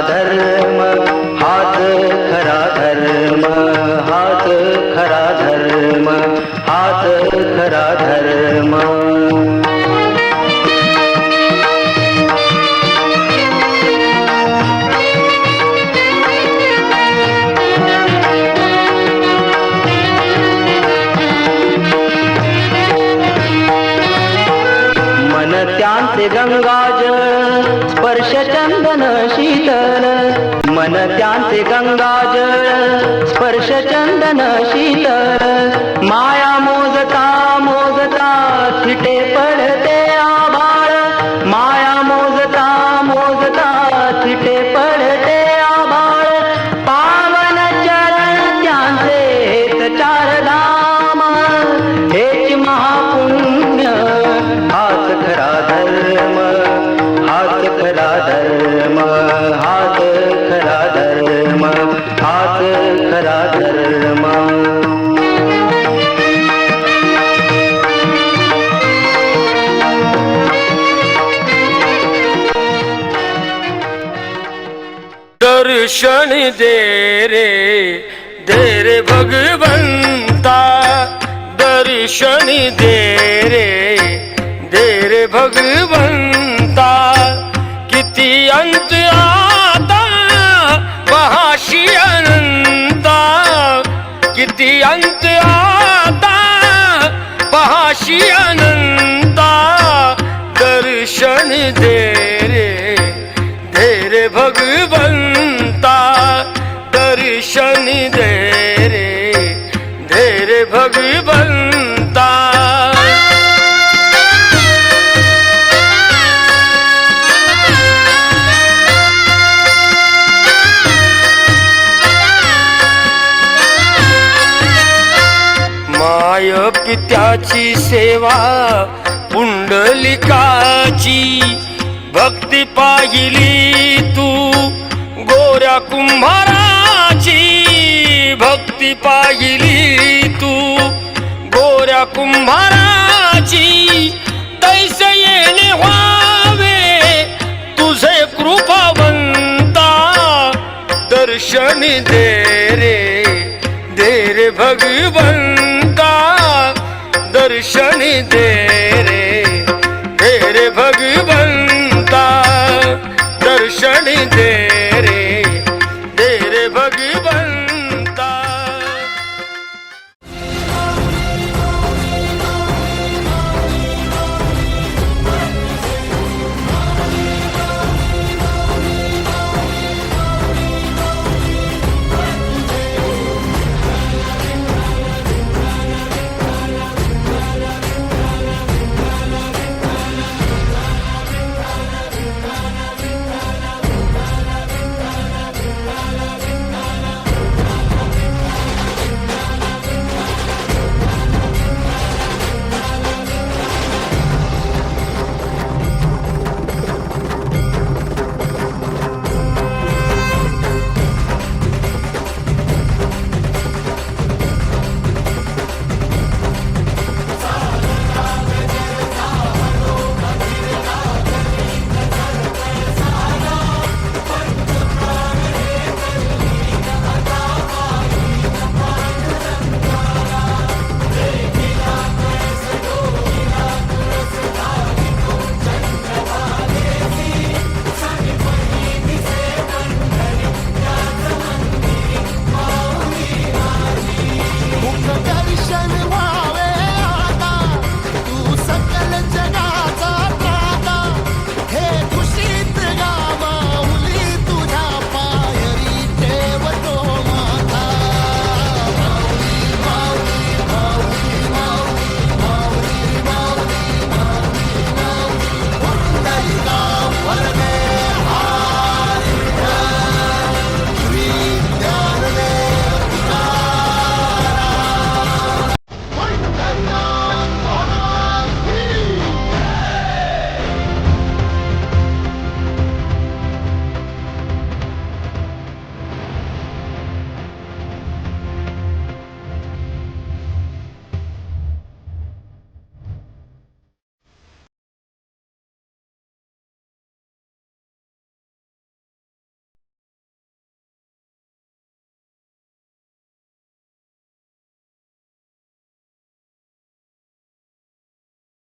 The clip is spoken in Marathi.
धर्म हाथ खरा धर्म हाथ खरा धर्म हाथ खरा धर्म। गंगाजल मन त्यांचे गंगाजळ स्पर्श चंदन शीतल माया मोजता मोजता थिटे पडते आभाळ माया मोजता मोजता थिटे पडते आभाळ पावन चरण त्यांचे हेच चार धाम। हेच महापुण्य हाच खरा धर्म हाच खरा धर्म। दर्शन दे रे दे रे भगवंता। दर्शन दे रे दे रे भगवंता। किती अंत आता पहाशी अनंता किती अंत आता पहाशी अनंता दर्शन दे देवाची सेवा पुंडलिकाची. भक्ती पाहिली तू गोऱ्या कुंभाराची. भक्ती पाहिली तू गोऱ्या कुंभाराची. तैसे येणे व्हावे तुझे कृपावंता. दर्शन दे रे दे रे भगवंत. दर्शन दे रे दे रे भगवंता